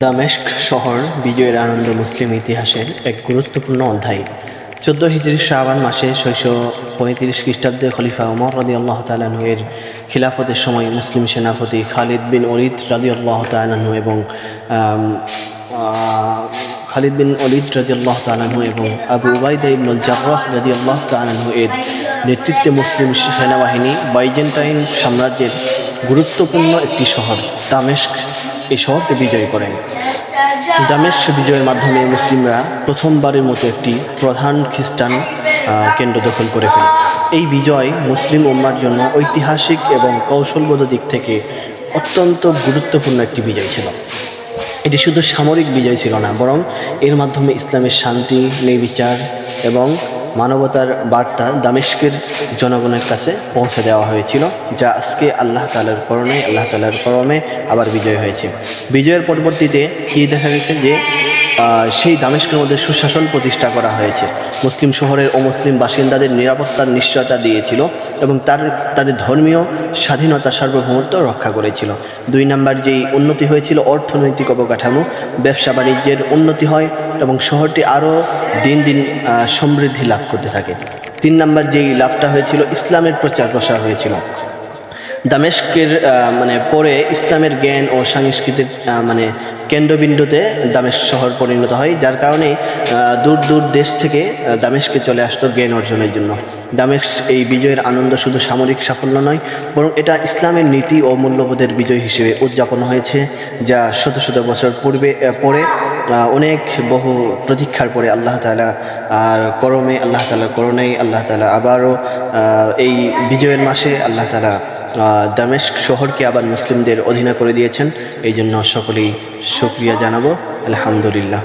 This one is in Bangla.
দামেস্ক শহর বিজয়ের আনন্দ মুসলিম ইতিহাসের এক গুরুত্বপূর্ণ অধ্যায়। চোদ্দ হিজরি শ্রাবণ মাসে ছয়শো পঁয়ত্রিশ খ্রিস্টাব্দে খলিফা ওমর রাদি আল্লাহ তালাহু এর খিলাফতের সময় মুসলিম সেনাপতি খালিদ বিন অলিদ রাদি আল্লাহ তালাহু এবং খালিদ বিন অলিদ রাজি আল্লাহ তালাহু এবং আবু উবাইদা ইবনুল জার্রাহ রাজি আল্লাহ তালাহু এর নেতৃত্বে মুসলিম সেনাবাহিনী বাইজেন্টাইন সাম্রাজ্যের গুরুত্বপূর্ণ একটি শহর, দামেস্ক। এই শহরকে বিজয় করেন। দামেস্ক বিজয়ের মাধ্যমে মুসলিমরা প্রথমবারের মতো একটি প্রধান খ্রিস্টান কেন্দ্র দখল করে ফেলে। এই বিজয় মুসলিম উম্মার জন্য ঐতিহাসিক এবং কৌশলগত দিক থেকে অত্যন্ত গুরুত্বপূর্ণ একটি বিজয় ছিল। এটি শুধু সামরিক বিজয় ছিল না, বরং এর মাধ্যমে ইসলামের শান্তি নির্বিচার এবং মানবতার বার্তা দামেস্কের জনগণের কাছে পৌঁছে দেওয়া হয়েছিল, যা আজকে আল্লাহ তালার করণে, আল্লাহ তালার করমে আবার বিজয় হয়েছে। বিজয়ের পরবর্তীতে কী দেখা গেছে যে সেই দামেস্কের মধ্যে সুশাসন প্রতিষ্ঠা করা হয়েছে। মুসলিম শহরের ও মুসলিম বাসিন্দাদের নিরাপত্তার নিশ্চয়তা দিয়েছিল এবং তার, তাদের ধর্মীয় স্বাধীনতা সার্বভৌমত্ব রক্ষা করেছিল। দুই নাম্বার যেই উন্নতি হয়েছিল, অর্থনৈতিক অবকাঠামো, ব্যবসা বাণিজ্যের উন্নতি হয় এবং শহরটি আরও দিন দিন সমৃদ্ধি লাভ করতে থাকে। তিন নাম্বার যেই লাভটা হয়েছিল, ইসলামের প্রচার প্রসার হয়েছিল। দামেস্কের মানে পরে ইসলামের জ্ঞান ও সাংস্কৃতিক মানে কেন্দ্রবিন্দুতে দামেস্ক শহর পরিণত হয়, যার কারণে দূর দূর দেশ থেকে দামেস্কে চলে আসতো জ্ঞান অর্জনের জন্য। দামেস্ক এই বিজয়ের আনন্দ শুধু সামরিক সাফল্য নয়, বরং এটা ইসলামের নীতি ও মূল্যবোধের বিজয় হিসেবে উদযাপন হয়েছে, যা শত শত বছর পূর্বে পরে অনেক বহু প্রতীক্ষার পরে আল্লাহ তালা আর করমে, আল্লাহ তালা করণেই, আল্লাহ তালা আবারও এই বিজয়ের মাসে আল্লাহ তালা দামেস্ক শহরকে আবার মুসলিমদের অধীনে করে দিয়েছেন। এই জন্য সকলেই শুক্রিয়া জানাব। আলহামদুলিল্লাহ।